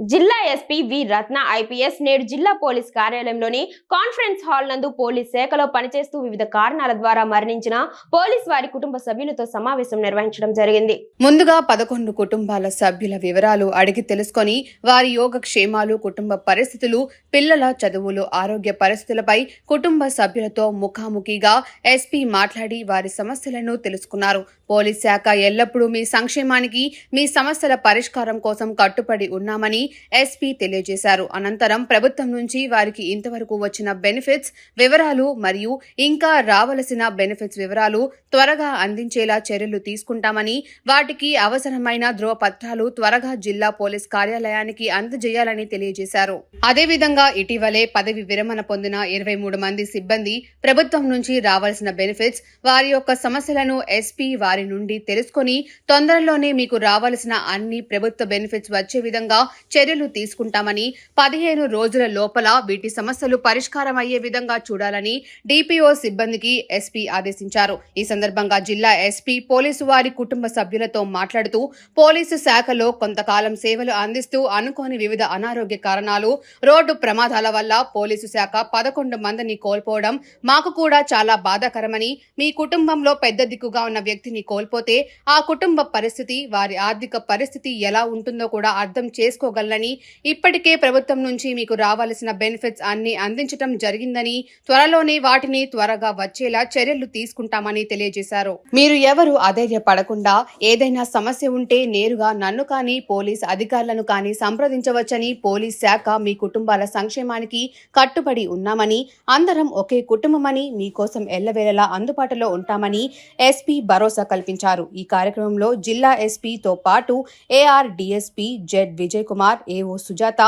జిల్లా ఎస్పీ వి రత్న ఐపీఎస్ నేడు జిల్లా పోలీస్ కార్యాలయంలోని కాన్ఫరెన్స్ హాల్ నందు పోలీస్ శాఖలో పనిచేస్తూ వివిధ కారణాల ద్వారా మరణించిన పోలీస్ వారి కుటుంబ సభ్యులతో సమావేశం నిర్వహించడం జరిగింది. ముందుగా పదకొండు కుటుంబాల సభ్యుల వివరాలు అడిగి తెలుసుకొని వారి యోగక్షేమాలు కుటుంబ పరిస్థితులు పిల్లల చదువులు ఆరోగ్య పరిస్థితులపై కుటుంబ సభ్యులతో ముఖాముఖిగా ఎస్పీ మాట్లాడి వారి సమస్యలను తెలుసుకున్నారు. పోలీస్ శాఖ ఎల్లప్పుడూ మీ సంక్షేమానికి మీ సమస్యల పరిష్కారం కోసం కట్టుబడి ఉన్నామని ఎస్పీ తెలియజేశారు. అనంతరం ప్రభుత్వం నుంచి వారికి ఇంతవరకు వచ్చిన బెనిఫిట్స్ వివరాలు మరియు ఇంకా రావలసిన బెనిఫిట్స్ వివరాలు త్వరగా అందించేలా చర్యలు తీసుకుంటామని వాటికి అవసరమైన ధ్రువపత్రాలు త్వరగా జిల్లా పోలీస్ కార్యాలయానికి అందజేయాలని తెలియజేశారు. అదేవిధంగా ఇటీవలే పదవి విరమణ పొందిన ఇరవై మూడు మంది సిబ్బంది ప్రభుత్వం నుంచి రావాల్సిన బెనిఫిట్స్ వారి యొక్క సమస్యలను ఎస్పీ వారి నుండి తెలుసుకొని తొందరలోనే మీకు రావాల్సిన అన్ని ప్రభుత్వ బెనిఫిట్స్ వచ్చే విధంగా చర్యలు తీసుకుంటామని పదిహేను రోజుల లోపల వీటి సమస్యలు పరిష్కారం అయ్యే విధంగా చూడాలని డిపిఓ సిబ్బందికి ఎస్పీ ఆదేశించారు. ఈ సందర్భంగా జిల్లా ఎస్పీ పోలీసు వారి కుటుంబ సభ్యులతో మాట్లాడుతూ పోలీసు శాఖలో కొంతకాలం సేవలు అందిస్తూ అనుకోని వివిధ అనారోగ్య కారణాలు రోడ్డు ప్రమాదాల వల్ల పోలీసు శాఖ పదకొండు మందిని కోల్పోవడం మాకు కూడా చాలా బాధాకరమని మీ కుటుంబంలో పెద్ద దిక్కుగా ఉన్న వ్యక్తిని కోల్పోతే ఆ కుటుంబ పరిస్థితి వారి ఆర్థిక పరిస్థితి ఎలా ఉంటుందో కూడా అర్థం చేసుకోగల చేసుకోగలనని ఇప్పటికే ప్రభుత్వం నుంచి మీకు రావాల్సిన బెనిఫిట్స్ అన్ని అందించడం జరిగిందని త్వరలోనే వాటిని త్వరగా వచ్చేలా చర్యలు తీసుకుంటామని తెలియజేశారు. మీరు ఎవరు అధైర్యపడకుండా ఏదైనా సమస్య ఉంటే నేరుగా నన్ను కానీ పోలీస్ అధికారులను కానీ సంప్రదించవచ్చని పోలీస్ శాఖ మీ కుటుంబాల సంక్షేమానికి కట్టుబడి ఉన్నామని అందరం ఒకే కుటుంబమని మీకోసం ఎల్లవేళలా అందుబాటులో ఉంటామని ఎస్పీ భరోసా కల్పించారు. ఈ కార్యక్రమంలో జిల్లా ఎస్పీతో పాటు AR DSP Z Vijay Kumar AO Sujatha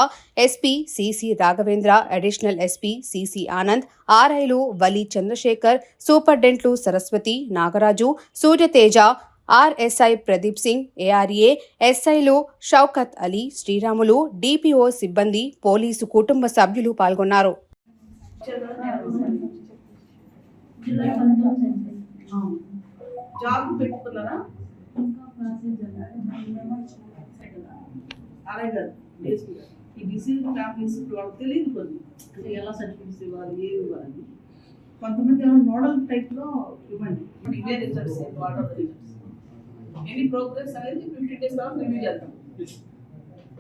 SP CC Raghavendra additional SP CC Anand ఆర్ఐలు Vali Chandrasekhar సూపర్డెంట్లు సరస్వతి నాగరాజు సూర్యతేజ ఆర్ఎస్ఐ ప్రదీప్ సింగ్ ఏఆర్ఏ ఎస్ఐలు షౌకత్ అలీ శ్రీరాములు డిపిఓ సిబ్బంది పోలీసు కుటుంబ సభ్యులు పాల్గొన్నారు. జాబ్ పెట్టుకున్నారా? డీఎస్పీ గారు. ఈ డిసీజ్ ఫ్యామిలీస్ వాళ్ళకి తెలియదు కొన్ని ఎలా సర్టిఫికేట్స్ ఇవ్వాలి ఏవి ఇవ్వాలి? కొంతమంది ఏమో మోడల్ టైప్లో ఇవ్వండి. ఇవే results what are results. Any progress అనేది ఫిఫ్టీన్ డేస్ తర్వాత రివ్యూ చేద్దాం.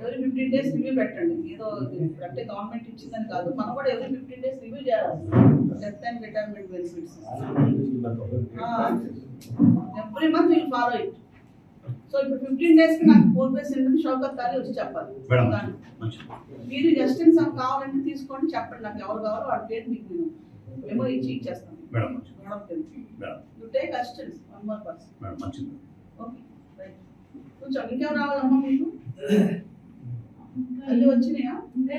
ఎవరి ఫిఫ్టీన్ డేస్ రివ్యూ పెట్టండి. ఏదో అంటే గవర్నమెంట్ ఇచ్చిందని కాదు. మనం కూడా ఎవరి ఫిఫ్టీన్ డేస్ రివ్యూ చేయాలి. Death and retirement benefits. Every month will follow it. So ఇప్పుడు ఫిఫ్టీన్ డేస్కి నాకు ఫోర్ డేస్ ఏంటంటే షౌకత్ ఖాళీ వచ్చి చెప్పాలి. మీరు జస్టిన్ సమ్ కావాలంటే తీసుకోండి చెప్పండి నాకు ఎవరు కావాలో వాడి పేరు మీకు నేను మెమో ఇచ్చి ఇచ్చేస్తాను. మేడం మంచిది మేడం పేరు madam you take assistance one more person madam మంచిది. ఓకే రైట్ కొంచెం ఇంకెవరు రావాలమ్మా మీకు? వచ్చినాయా? ఇంకా